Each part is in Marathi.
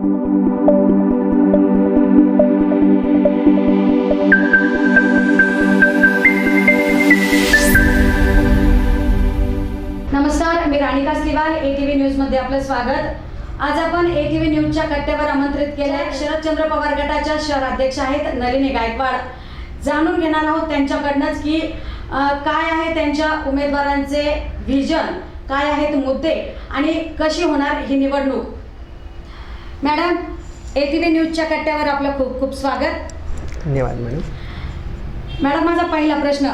नमस्कार मी राणिका स्लिवाल एटीव्ही न्यूजमध्ये आपलं स्वागत. आज आपण एटीव्ही न्यूजच्या कट्ट्यावर आमंत्रित केले शरदचंद्र पवार गटाच्या शहर अध्यक्ष आहेत नलिनी गायकवाड. जाणून घेणार आहोत त्यांच्याकडनंच की काय आहे त्यांच्या उमेदवारांचे व्हिजन काय आहेत मुद्दे आणि कशी होणार ही निवडणूक. मॅडम एटीव्ही न्यूजच्या कट्ट्यावर आपलं खूप खूप स्वागत. धन्यवाद मॅडम. मॅडम माझा पहिला प्रश्न.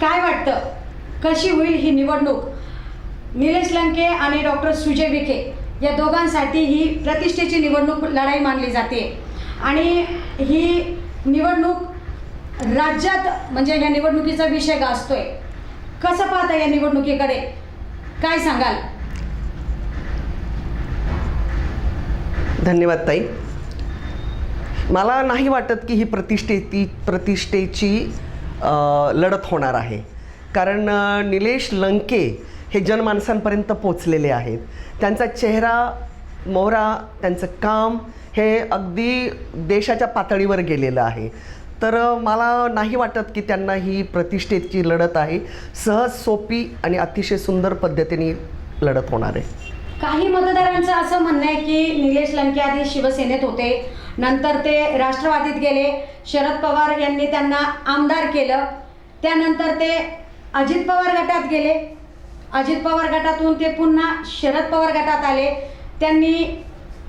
काय वाटतं? कशी होईल ही निवडणूक? निलेश लंके आणि डॉक्टर सुजय विखे या दोघांसाठी ही प्रतिष्ठेची निवडणूक लढाई मानली जाते. आणि ही निवडणूक राज्यात म्हणजे या निवडणुकीचा विषय गाजतोय कसं पाहता या निवडणुकीकडे? काय सांगाल? धन्यवाद ताई. मला नाही वाटत की ही प्रतिष्ठे ती प्रतिष्ठेची लढत होणार आहे. कारण निलेश लंके हे जनमानसांपर्यंत पोचलेले आहेत. त्यांचा चेहरा मोहरा त्यांचं काम हे अगदी देशाच्या पातळीवर गेलेलं आहे. तर मला नाही वाटत की त्यांना ही प्रतिष्ठेची लढत आहे. सहज सोपी आणि अतिशय सुंदर पद्धतीने लढत होणार आहे. काही मतदारांचं असं म्हणणं आहे की निलेश लंके आधी शिवसेनेत होते. नंतर ते राष्ट्रवादीत गेले. शरद पवार यांनी त्यांना आमदार केलं. त्यानंतर ते अजित पवार गटात गेले. अजित पवार गटातून ते पुन्हा शरद पवार गटात आले. त्यांनी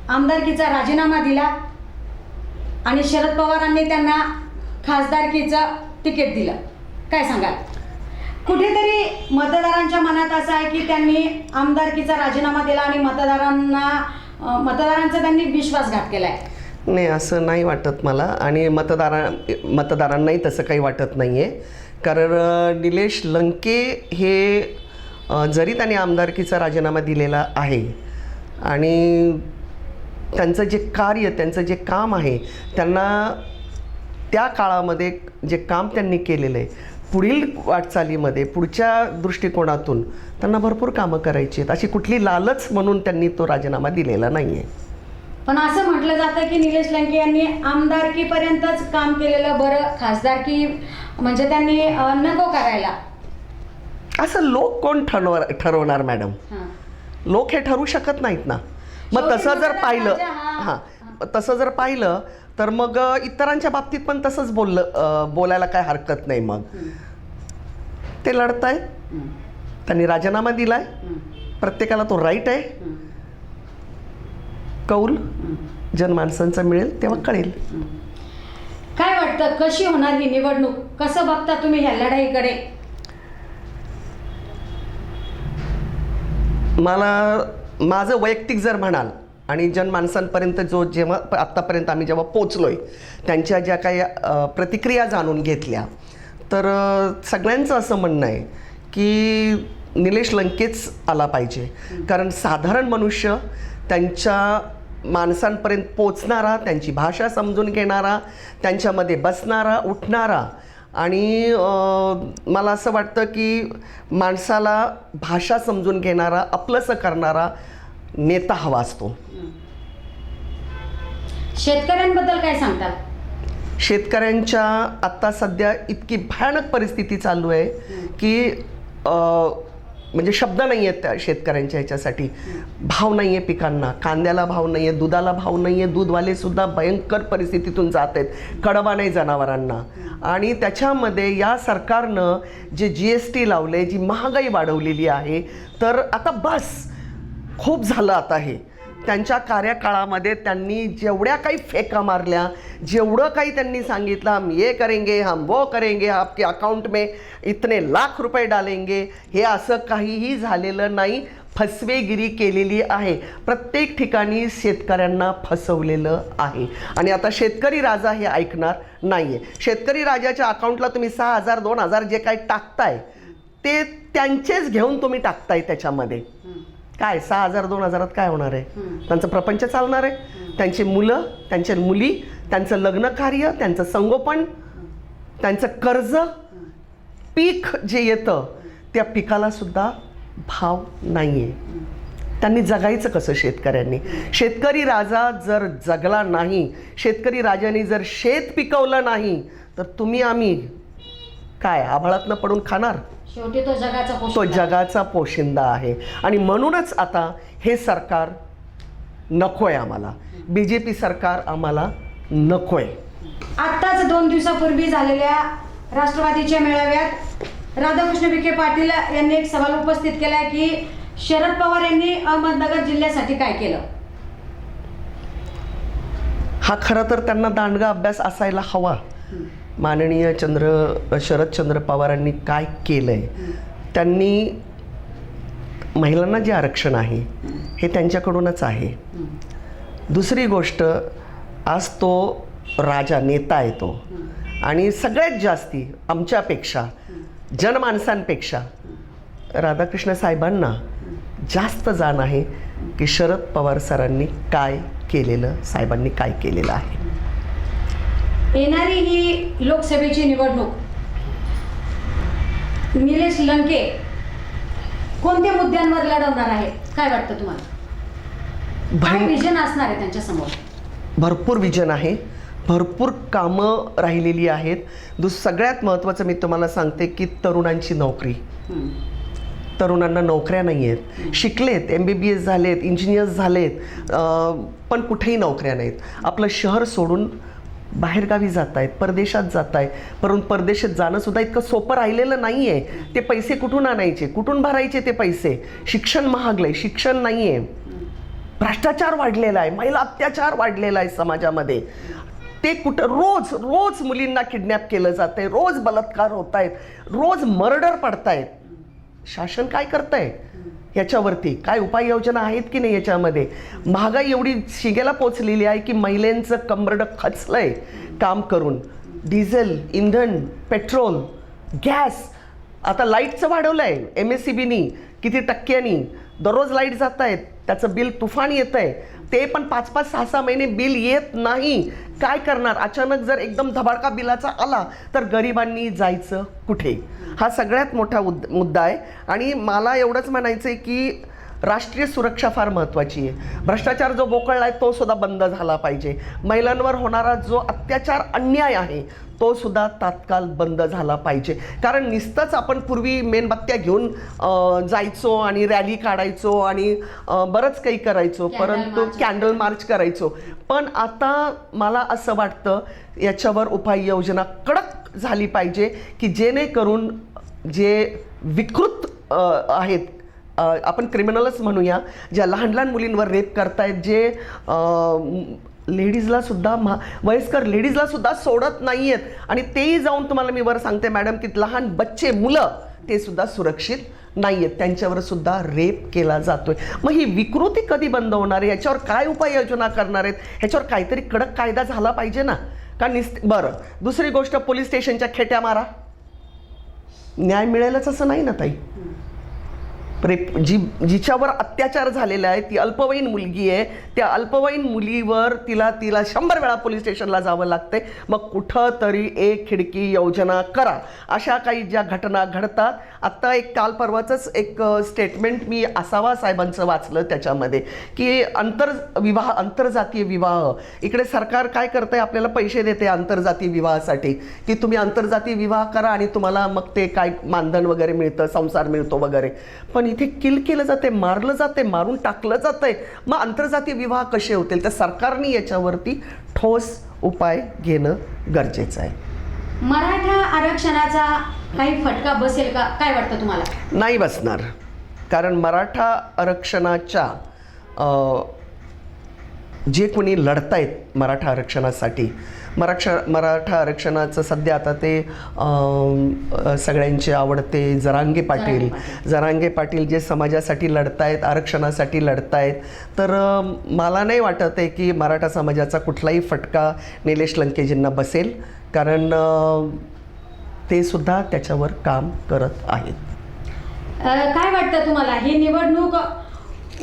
आमदारकीचा राजीनामा दिला. आणि शरद पवारांनी त्यांना खासदारकीचं तिकीट दिलं. काय सांगाल? कुठेतरी मतदारांच्या मनात असं आहे की त्यांनी आमदारकीचा राजीनामा दिला आणि मतदारांना मतदारांचा त्यांनी विश्वासघात केलाय. नाही असं नाही वाटत मला. आणि मतदारा मतदारांनाही तसं काही वाटत नाही आहे कारण निलेश लंके हे जरी त्यांनी आमदारकीचा राजीनामा दिलेला आहे आणि त्यांचं जे कार्य त्यांचं जे काम आहे त्यांना त्या काळामध्ये जे काम त्यांनी केलेलं आहे पुढील वाटचालीमध्ये पुढच्या दृष्टिकोनातून त्यांना भरपूर कामं करायची आहेत. अशी कुठली लालच म्हणून त्यांनी तो राजीनामा दिलेला नाही आहे पण असं म्हटलं जातं की निलेश लंके यांनी आमदारकीपर्यंतच काम केलेलं बरं खासदारकी म्हणजे त्यांनी नको करायला. असं लोक कोण ठरव ठरवणार मॅडम? हां. लोक हे ठरवू शकत नाहीत ना. मग शेवटी तसं जर पाहिलं हां. तसं जर पाहिलं तर मग इतरांच्या बाबतीत पण तसंच बोललं बोलायला काय हरकत नाही मग ते लढतायत हं. त्यांनी राजीनामा दिलाय. प्रत्येकाला तो राईट आहे. कौल. जनमानसांचा मिळेल तेव्हा कळेल काय वाटतं कशी होणार ही निवडणूक कसं बघता तुम्ही ह्या लढाईकडे मला माझं वैयक्तिक जर म्हणाल आणि जनमानसांपर्यंत जो जेव्हा प- आत्तापर्यंत आम्ही जेव्हा पोचलो आहे त्यांच्या ज्या काही प्रतिक्रिया जाणून घेतल्या तर सगळ्यांचं असं म्हणणं आहे की निलेश लंकेच आला पाहिजे. कारण साधारण मनुष्य त्यांच्या माणसांपर्यंत पोचणारा त्यांची भाषा समजून घेणारा त्यांच्यामध्ये बसणारा उठणारा आणि मला असं वाटतं की माणसाला भाषा समजून घेणारा आपलंसं करणारा नेता हवा असतो. शेतकऱ्यांबद्दल काय सांगतात शेतकऱ्यांच्या आत्ता सध्या इतकी भयानक परिस्थिती चालू आहे की अ, म्हणजे शब्द नाही आहेत त्या शेतकऱ्यांच्या ह्याच्यासाठी. भाव नाही आहे पिकांना. कांद्याला भाव नाही आहे दुधाला भाव नाही आहे दूधवाले सुद्धा भयंकर परिस्थितीतून जात आहेत. कडबा नाही जनावरांना. आणि त्याच्यामध्ये या सरकारनं जे जी एस टी लावले जी महागाई वाढवलेली आहे तर आता बस. खूप झालं आता हे. त्यांच्या कार्यकाळामध्ये त्यांनी जेवढ्या काही फेका मारल्या जेवढं काही त्यांनी सांगितलं हम ये करेंगे हम वो करेंगे आपके अकाउंट में इतने लाख रुपये डालेंगे हे असं काहीही झालेलं नाही. फसवेगिरी केलेली आहे. प्रत्येक ठिकाणी शेतकऱ्यांना फसवलेलं आहे. आणि आता शेतकरी राजा हे ऐकणार नाही आहे शेतकरी राजाच्या अकाउंटला तुम्ही सहा हजार दोन हजार जे काही टाकताय ते त्यांचेच घेऊन तुम्ही टाकताय त्याच्यामध्ये. काय सहा हजार दोन हजारात काय होणार आहे? त्यांचं प्रपंच चालणार आहे. त्यांची मुलं त्यांच्या मुली त्यांचं लग्न कार्य त्यांचं संगोपन त्यांचं कर्ज पीक जे येतं त्या पिकाला सुद्धा भाव नाही आहे त्यांनी जगायचं कसं शेतकऱ्यांनी? शेतकरी राजा जर जगला नाही शेतकरी राजाने जर शेत पिकवलं नाही तर तुम्ही आम्ही काय आभाळातनं पडून खाणार? शेवटी तो जगाचा तो पोषक जगाचा पोशिंदा आहे. आणि म्हणूनच आता हे सरकार नकोय आम्हाला. बी जे पी सरकार आम्हाला नकोय. आत्ताच दोन दिवसापूर्वी झालेल्या राष्ट्रवादीच्या मेळाव्यात राधाकृष्ण विखे पाटील यांनी एक सवाल उपस्थित केला की शरद पवार यांनी अहमदनगर जिल्ह्यासाठी काय केलं? हा खरं तर त्यांना दांडगा अभ्यास असायला हवा. माननीय चंद्र शरदचंद्र पवारांनी काय केलं आहे त्यांनी महिलांना जे आरक्षण आहे हे त्यांच्याकडूनच आहे. दुसरी गोष्ट आज तो राजा नेता आहे तो. आणि सगळ्यात जास्ती आमच्यापेक्षा जनमानसांपेक्षा राधाकृष्ण साहेबांना जास्त जाण आहे की शरद पवार सरांनी काय केलेलं साहेबांनी काय केलेलं आहे. येणारी ही लोकसभेची निवडणूक. निलेश लंके कोणत्या मुद्द्यांवर लढवणार आहे? काय वाटतं तुम्हाला? काय विजन असणार आहे त्यांच्यासमोर भरपूर विजन आहे. भरपूर कामं राहिलेली आहेत. दुस सगळ्यात महत्त्वाचं मी तुम्हाला सांगते की तरुणांची नोकरी. तरुणांना नोकऱ्या नाही आहेत. शिकलेत एम बी बी एस झालेत इंजिनियर्स झालेत पण कुठेही नोकऱ्या नाहीत. आपलं शहर सोडून बाहेरगावी जात आहेत परदेशात जात आहे परंतु परदेशात जाणंसुद्धा इतकं सोपं राहिलेलं नाही आहे ते पैसे कुठून आणायचे? कुठून भरायचे ते पैसे? शिक्षण महागलं आहे शिक्षण नाही आहे भ्रष्टाचार वाढलेला आहे महिला अत्याचार वाढलेला आहे समाजामध्ये. ते कुठं रोज रोज मुलींना किडनॅप केलं जात आहे रोज बलात्कार होत आहेत रोज मर्डर पडतायत. शासन काय करतंय? याच्यावरती? काय उपाययोजना आहेत की नाही याच्यामध्ये? महागाई एवढी शिगेला पोचलेली आहे की महिलांचं कंबरडं खचलंय काम करून. डिझेल इंधन पेट्रोल गॅस. आता लाईटचं वाढवलं आहे एम एस सी बीनी किती टक्क्यांनी. दररोज लाइट जात आहेत त्याचं बिल तुफान येतं आहे ते पण पाच पाच सहा सहा महिने बिल येत नाही. काय करणार? अचानक जर एकदम धबाडका बिलाचा आला तर गरिबांनी जायचं कुठे? हा सगळ्यात मोठा उद मुद्दा आहे. आणि मला एवढंच म्हणायचं आहे की राष्ट्रीय सुरक्षा फार महत्त्वाची आहे. भ्रष्टाचार जो बोकळला आहे तो सुद्धा बंद झाला पाहिजे. महिलांवर होणारा जो अत्याचार अन्याय आहे तो सुद्धा तात्काळ बंद झाला पाहिजे. कारण नुसतंच आपण पूर्वी मेणबत्त्या घेऊन जायचो आणि रॅली काढायचो आणि बरंच काही करायचो. परंतु. कॅन्डल मार्च करायचो. पण आता मला असं वाटतं याच्यावर उपाययोजना कडक झाली पाहिजे की जेणेकरून जे विकृत आहेत आपण क्रिमिनलच म्हणूया ज्या लहान लहान मुलींवर रेप करतायत जे लेडीजला सुद्धा महा वयस्कर लेडीजला सुद्धा सोडत नाही आहेत आणि तेही जाऊन तुम्हाला मी वर सांगते मॅडम की लहान बच्चे मुलं ते सुद्धा सुरक्षित नाही आहेत त्यांच्यावर सुद्धा रेप केला जातोय. मग ही विकृती कधी बंद होणार आहे? याच्यावर काय उपाययोजना करणार आहेत? ह्याच्यावर काहीतरी कडक कायदा झाला पाहिजे ना? का निस बरं. दुसरी गोष्ट पोलीस स्टेशनच्या खेट्या मारा. न्याय मिळेलच असं नाही ना ताई? प्रेप जी जिच्यावर अत्याचार झालेला आहे ती अल्पवयीन मुलगी आहे. त्या अल्पवयीन मुलीवर तिला तिला शंभर वेळा पोलीस स्टेशनला जावं लागते मग कुठं तरी एक खिडकी योजना करा. अशा काही ज्या घटना घडतात. आत्ता एक काल परवाचंच एक स्टेटमेंट मी आसावा साहेबांचं वाचलं त्याच्यामध्ये की आंतर विवाह आंतरजातीय विवाह. इकडे सरकार काय करतंय? आपल्याला पैसे देते आंतरजातीय विवाहासाठी. की तुम्ही आंतरजातीय विवाह करा आणि तुम्हाला मग ते काय मानधन वगैरे मिळतं संसार मिळतो वगैरे. पण इथे किल केलं जाते मारलं जाते मारून टाकलं जातंय. मग आंतरजातीय विवाह कसे होतील? तर सरकारने याच्यावरती ठोस उपाय घेणं गरजेचं आहे. मराठा आरक्षणाचा काही फटका बसेल का? काय वाटतं तुम्हाला? नाही बसणार. कारण मराठा आरक्षणाच्या जे कोणी लढतायत मराठा आरक्षणासाठी मराठा मराठा आरक्षणाचं सध्या आता ते सगळ्यांचे आवडते जरांगे पाटील. जरांगे पाटील. जे समाजासाठी लढतायत आरक्षणासाठी लढतायत. तर मला नाही वाटत आहे की मराठा समाजाचा कुठलाही फटका निलेश लंकेजींना बसेल. कारण ते सुद्धा त्याच्यावर काम करत आहेत. काय वाटतं तुम्हाला? ही निवडणूक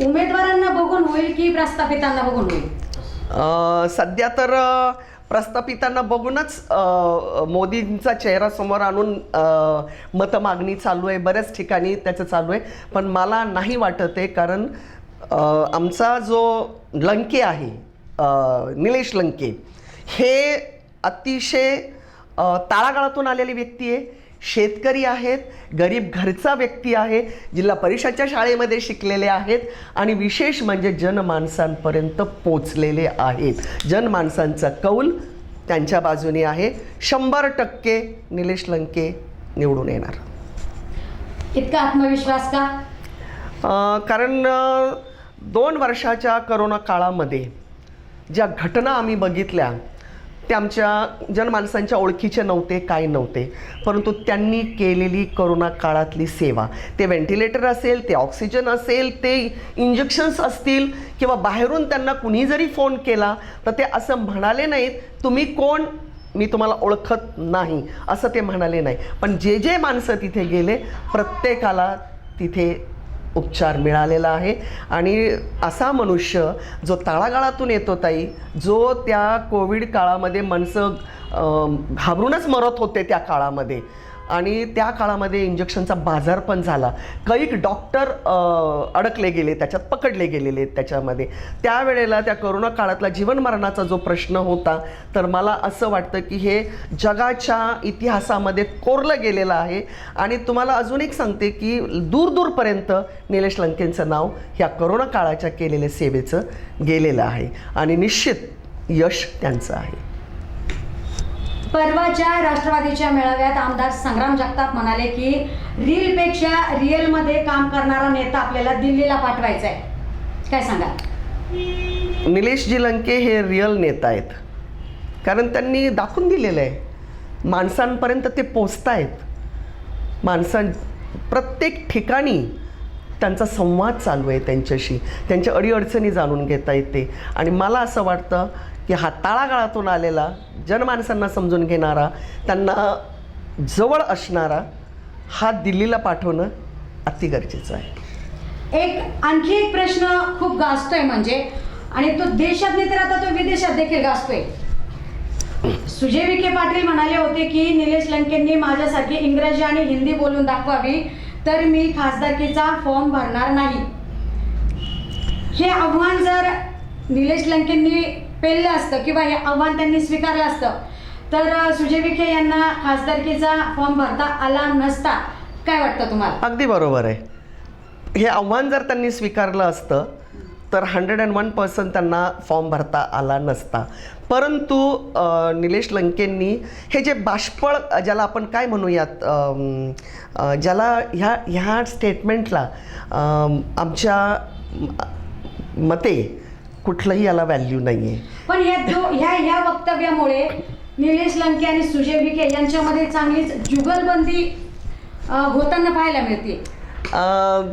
उमेदवारांना बघून होईल की प्रस्थापितांना बघून होईल? सध्या तर प्रस्थापितांना बघूनच मोदींचा चेहरा समोर आणून मतमागणी चालू आहे. बऱ्याच ठिकाणी त्याचं चालू आहे. पण मला नाही वाटत आहे कारण आमचा जो लंके आहे निलेश लंके हे अतिशय ताळागाळातून तळागाळातून आलेली व्यक्ती आहे. शेतकरी आहेत गरीब घरचा व्यक्ती आहे जिल्हा परिषदच्या शाळेमध्ये शिकलेले आहेत आणि विशेष म्हणजे जनमानसांपर्यंत पोचलेले आहेत. जनमानसांचा कौल त्यांच्या बाजूने आहे. शंभर टक्के निलेश लंके निवडून येणार. इतका आत्मविश्वास का? कारण दोन वर्षाच्या करोना काळामध्ये ज्या घटना आम्ही बघितल्या ते आमच्या जनमानसांच्या ओळखीचे नव्हते काय नव्हते. परंतु त्यांनी केलेली करोना काळातली सेवा. ते व्हेंटिलेटर असेल ते ऑक्सिजन असेल ते इंजेक्शन्स असतील किंवा बाहेरून त्यांना कुणी जरी फोन केला तर ते असं म्हणाले नाहीत तुम्ही कोण? मी तुम्हाला ओळखत नाही. असं ते म्हणाले नाही. पण जे जे माणसं तिथे गेले प्रत्येकाला तिथे उपचार मिळालेला आहे. आणि असा मनुष्य जो तळागाळातून येतो ताई जो त्या कोविड काळामध्ये माणसं घाबरूनच मरत होते त्या काळामध्ये. आणि त्या काळामध्ये इंजेक्शनचा बाजार पण झाला. कैक डॉक्टर अडकले गेले त्याच्यात पकडले गेलेले आहेत त्याच्यामध्ये. त्यावेळेला त्या करोना काळातला जीवनमरणाचा जो प्रश्न होता तर मला असं वाटतं की हे जगाच्या इतिहासामध्ये कोरलं गेलेलं आहे. आणि तुम्हाला अजून एक सांगते की दूरदूरपर्यंत निलेश लंकेंचं नाव ह्या करोना काळाच्या केलेल्या सेवेचं गेलेलं आहे. आणि निश्चित यश त्यांचं आहे. परवाच्या राष्ट्रवादीच्या मेळाव्यात आमदार संग्राम जगताप म्हणाले की रीलपेक्षा रिअलमध्ये काम करणारा नेता आपल्याला दिल्लीला पाठवायचा आहे. काय सांगा निलेश जी लंके हे रिअल नेता आहेत. कारण त्यांनी दाखवून दिलेलं आहे. माणसांपर्यंत ते पोचत आहेत माणसां प्रत्येक ठिकाणी त्यांचा संवाद चालू आहे त्यांच्याशी. त्यांच्या अडीअडचणी जाणून घेता येते. आणि मला असं वाटतं की हा तळागाळातून आलेला जनमानसांना समजून घेणारा त्यांना जवळ असणारा हा दिल्लीला पाठवणं अति गरजेचं आहे. एक आणखी एक प्रश्न खूप गाजतोय म्हणजे आणि तो देशात नाही तर आता तो विदेशात देखील गाजतोय. सुजय विखे पाटील म्हणाले होते की निलेश लंकेंनी माझ्यासारखी इंग्रजी आणि हिंदी बोलून दाखवावी तर मी खासदारकीचा फॉर्म भरणार नाही. हे आव्हान जर निलेश लंकेंनी पेललं असतं किंवा हे आव्हान त्यांनी स्वीकारलं असतं. तर सुजय विखे यांना खासदारकीचा फॉर्म भरता आला नसता. काय वाटतं तुम्हाला? अगदी बरोबर आहे. हे आव्हान जर त्यांनी स्वीकारलं असतं तर हंड्रेड अँड वन पर्सेंट त्यांना फॉर्म भरता आला नसता. परंतु निलेश लंकेंनी हे जे बाष्पळ ज्याला आपण काय म्हणूयात ज्याला ह्या ह्या स्टेटमेंटला आमच्या मते कुठलंही याला व्हॅल्यू नाही आहे पण ह्या दो ह्या ह्या वक्तव्यामुळे निलेश लंके आणि सुजय विखे यांच्यामध्ये चांगलीच जुगलबंदी अ, होताना पाहायला मिळते. अं,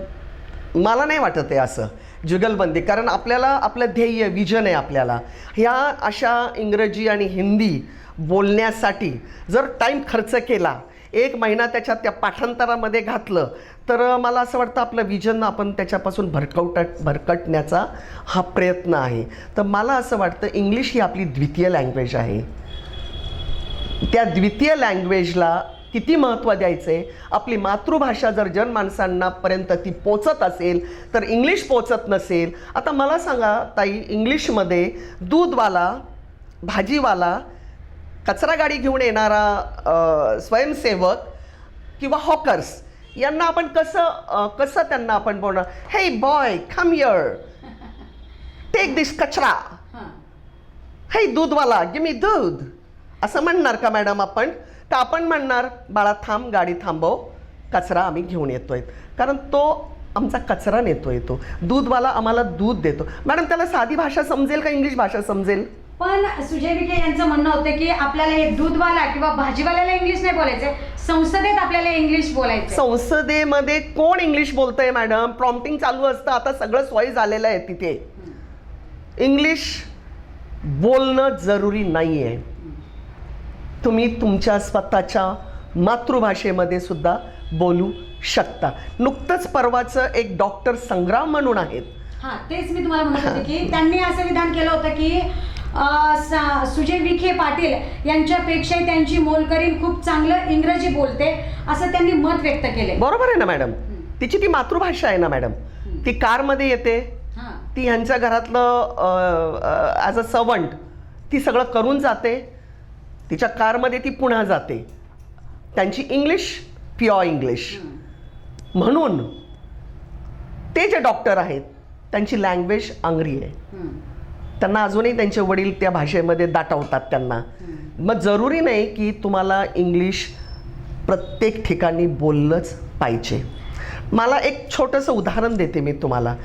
मला नाही वाटत आहे असं जुगलबंदी. कारण आपल्याला आपलं ध्येय विजन आहे आपल्याला. ह्या अशा इंग्रजी आणि हिंदी बोलण्यासाठी जर टाईम खर्च केला एक महिना त्याच्यात त्या पाठांतरामध्ये घातलं. तर मला असं वाटतं आपलं विजन आपण त्याच्यापासून भरकवट भरकटण्याचा हा प्रयत्न आहे. तर मला असं वाटतं इंग्लिश ही आपली द्वितीय लँग्वेज आहे. त्या द्वितीय लँग्वेजला किती महत्त्व द्यायचं आहे आपली मातृभाषा जर जनमानसांनापर्यंत ती पोचत असेल तर इंग्लिश पोचत नसेल. आता मला सांगा ताई इंग्लिशमध्ये दूधवाला भाजीवाला कचरा गाडी घेऊन येणारा स्वयंसेवक किंवा हॉकर्स यांना आपण कसं कसं त्यांना आपण बोलणार? Hey boy come here take this कचरा. हां. दूधवाला गिव मी दूध. असं म्हणणार का मॅडम आपण? तर आपण म्हणणार बाळा थांब गाडी थांबव. कचरा आम्ही घेऊन येतोय. कारण तो आमचा कचरा नेतोय तो दूधवाला आम्हाला दूध देतो. मॅडम त्याला साधी भाषा समजेल का इंग्लिश भाषा समजेल? पण सुजय विखे यांचं म्हणणं होतं की आपल्याला हे दूधवाला किंवा भाजीवाल्याला इंग्लिश नाही बोलायचंय संसदेत आपल्याला इंग्लिश बोलायचं संसदेमध्ये कोण इंग्लिश बोलतंय मॅडम प्रॉम्प्टिंग चालू असतं. आता सगळं सोय झालेलं आहे तिथे. इंग्लिश बोलणं जरुरी नाही आहे तुम्ही तुमच्या स्वतःच्या मातृभाषेमध्ये सुद्दा बोलू शकता. नुकतंच परवाचं एक डॉक्टर संग्राम म्हणून आहेत. हा तेच मी तुम्हाला म्हणत होते की त्यांनी असं विधान केलं होतं की सुजय विखे पाटील यांच्यापेक्षा त्यांची मोलकरीण खूप चांगलं इंग्रजी बोलते असं त्यांनी मत व्यक्त केले बरोबर आहे ना मॅडम? तिची ती मातृभाषा आहे ना मॅडम? ती कारमध्ये येते हा. ती ह्यांच्या घरातलं ॲज अ सर्वंट ती सगळं करून जाते तिच्या कारमध्ये ती पुन्हा जाते. त्यांची इंग्लिश प्युअर इंग्लिश. म्हणून ते जे डॉक्टर आहेत त्यांची लँग्वेज आंग्री आहे. त्यांना अजूनही त्यांचे वडील त्या भाषेमध्ये दाटवतात त्यांना. मग जरुरी नाही की तुम्हाला इंग्लिश प्रत्येक ठिकाणी बोललंच पाहिजे. मला एक छोटंसं उदाहरण देते मी तुम्हाला.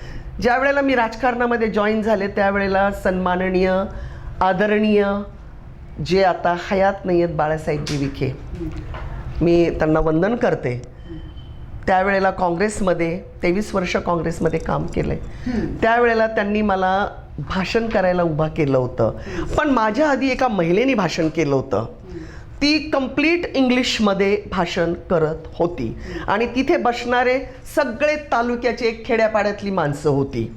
ज्या वेळेला मी राजकारणामध्ये जॉईन झाले त्यावेळेला सन्माननीय आदरणीय जे आता हयात नाही आहेत बाळासाहेबजी विखे मी त्यांना वंदन करते. त्यावेळेला काँग्रेसमध्ये तेवीस वर्ष काँग्रेसमध्ये काम केलं आहे त्यावेळेला त्यांनी मला भाषण करायला उभा केलं होतं. पण माझ्या आधी एका महिलेने भाषण केलं होतं. ती कंप्लीट इंग्लिशमध्ये भाषण करत होती. आणि तिथे बसणारे सगळे तालुक्याचे खेड्यापाड्यातली माणसं होती.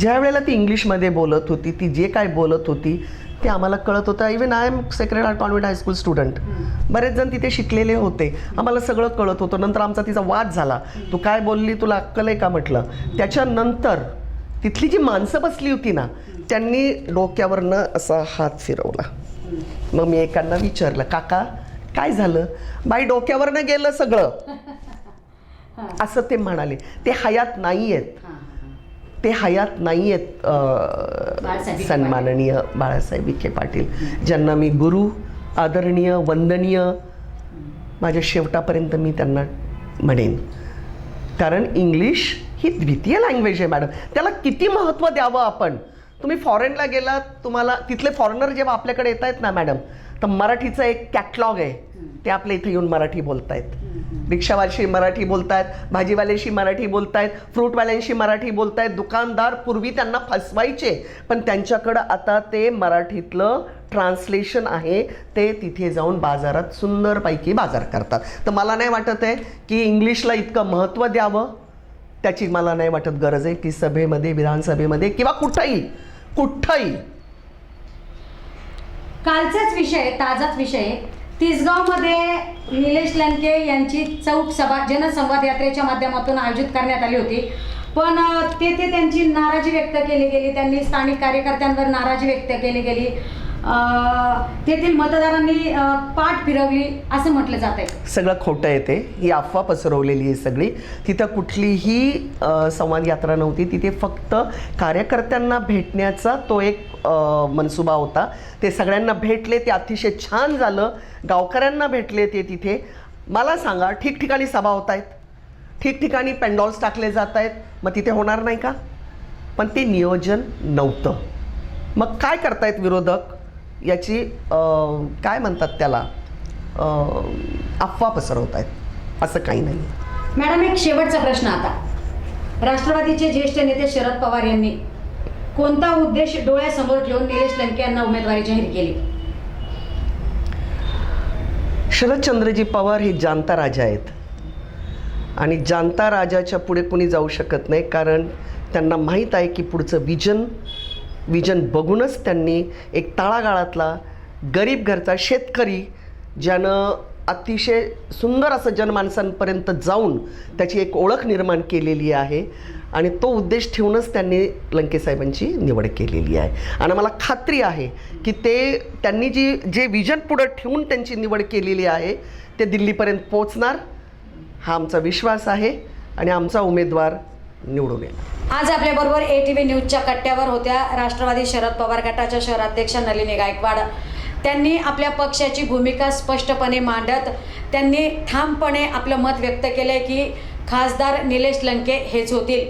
ज्या वेळेला ती इंग्लिशमध्ये बोलत होती ती जे काय बोलत होती ते आम्हाला कळत होतं. Even I am Sacred Heart Convent high school student बरेच जण तिथे शिकलेले होते. आम्हाला सगळं कळत होतं. नंतर आमचा तिचा वाद झाला. तू काय बोलली? तुला अक्कल आहे का? म्हटलं. त्याच्यानंतर तिथली जी माणसं बसली होती ना त्यांनी डोक्यावरनं असा हात फिरवला. मग मी एकांना विचारलं काका काय झालं? बाई डोक्यावरनं गेलं सगळं. असं ते म्हणाले. ते हयात नाही आहेत ते हयात नाही आहेत सन्माननीय बाळासाहेब विखे पाटील. ज्यांना मी गुरु आदरणीय वंदनीय माझ्या शेवटापर्यंत मी त्यांना म्हणेन. कारण इंग्लिश ही द्वितीय लँग्वेज आहे मॅडम त्याला किती महत्त्व द्यावं आपण? तुम्ही फॉरेनला गेलात तुम्हाला तिथले फॉरेनर जेव्हा आपल्याकडे येत आहेत ना मॅडम तर मराठीचं एक कॅटलॉग आहे. ते आपल्या इथे येऊन मराठी बोलतायत. रिक्षावाल्याशी मराठी बोलतायत भाजीवाल्याशी मराठी बोलतायत फ्रूटवाल्यांशी मराठी बोलतायत. दुकानदार पूर्वी त्यांना फसवायचे पण त्यांच्याकडं आता ते मराठीतलं ट्रान्सलेशन आहे. ते तिथे जाऊन बाजारात सुंदरपैकी बाजार करतात. तर मला नाही वाटत आहे की इंग्लिशला इतकं महत्त्व द्यावं. त्याची मला नाही वाटत गरज आहे. की सभेमध्ये विधानसभेमध्ये किंवा कुठंही कुठंही. कालचाच विषय ताजाच विषय. तिसगावमध्ये निलेश लंके यांची चौक सभा जनसंवाद यात्रेच्या माध्यमातून आयोजित करण्यात आली होती. पण तेथे त्यांची नाराजी व्यक्त केली गेली. त्यांनी स्थानिक कार्यकर्त्यांवर नाराजी व्यक्त केली गेली. तेथील मतदारांनी पाठ फिरवली असं म्हटलं जात आहे सगळं खोटं आहे ते. ही अफवा पसरवलेली आहे सगळी. तिथं कुठलीही संवाद यात्रा नव्हती. तिथे फक्त कार्यकर्त्यांना भेटण्याचा तो एक मनसुबा होता. ते सगळ्यांना भेटले. ते अतिशय छान झालं. गावकऱ्यांना भेटले ते तिथे. मला सांगा ठिकठिकाणी सभा होत आहेत? ठिकठिकाणी पेंडॉल्स टाकले जात आहेत. मग तिथे होणार नाही का? पण ते नियोजन नव्हतं. मग काय करतायत विरोधक? याची काय म्हणतात त्याला? अफवा पसरवत आहेत असं काही नाही. मॅडम एक शेवटचा प्रश्न आता. राष्ट्रवादीचे ज्येष्ठ नेते शरद पवार यांनी कोणता उद्देश डोळ्यासमोर ठेवून निलेश लंके यांना उमेदवारी जाहीर केली? शरदचंद्रजी पवार हे जाणता राजा आहेत. आणि जाणता राजाच्या पुढे कुणी जाऊ शकत नाही कारण त्यांना माहीत आहे की पुढचं विजन विजन बघूनच त्यांनी एक तळागाळातला गरीब घरचा शेतकरी ज्यानं अतिशय सुंदर असं जनमानसांपर्यंत जाऊन त्याची एक ओळख निर्माण केलेली आहे आणि तो उद्देश ठेवूनच त्यांनी लंकेसाहेबांची निवड केलेली आहे. आणि मला खात्री आहे की ते त्यांनी जी जे विजन पुढं ठेवून त्यांची निवड केलेली आहे ते दिल्लीपर्यंत पोचणार हा आमचा विश्वास आहे आणि आमचा उमेदवार निवडून येईल आज आपल्याबरोबर ए टी व्ही न्यूजच्या कट्ट्यावर होत्या राष्ट्रवादी शरद पवार गटाच्या शहराध्यक्ष नलिनी गायकवाड. त्यांनी आपल्या पक्षाची भूमिका स्पष्टपणे मांडत त्यांनी ठामपणे आपलं मत व्यक्त केलं की खासदार निलेश लंके हेच होतील.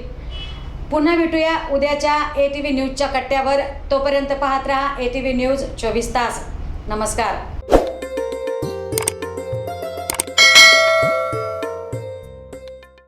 पुन्हा भेटूया उद्याच्या ए टी व्ही न्यूजच्या कट्ट्यावर. तोपर्यंत पाहत राहा ए टी व्ही न्यूज चोवीस तास. नमस्कार.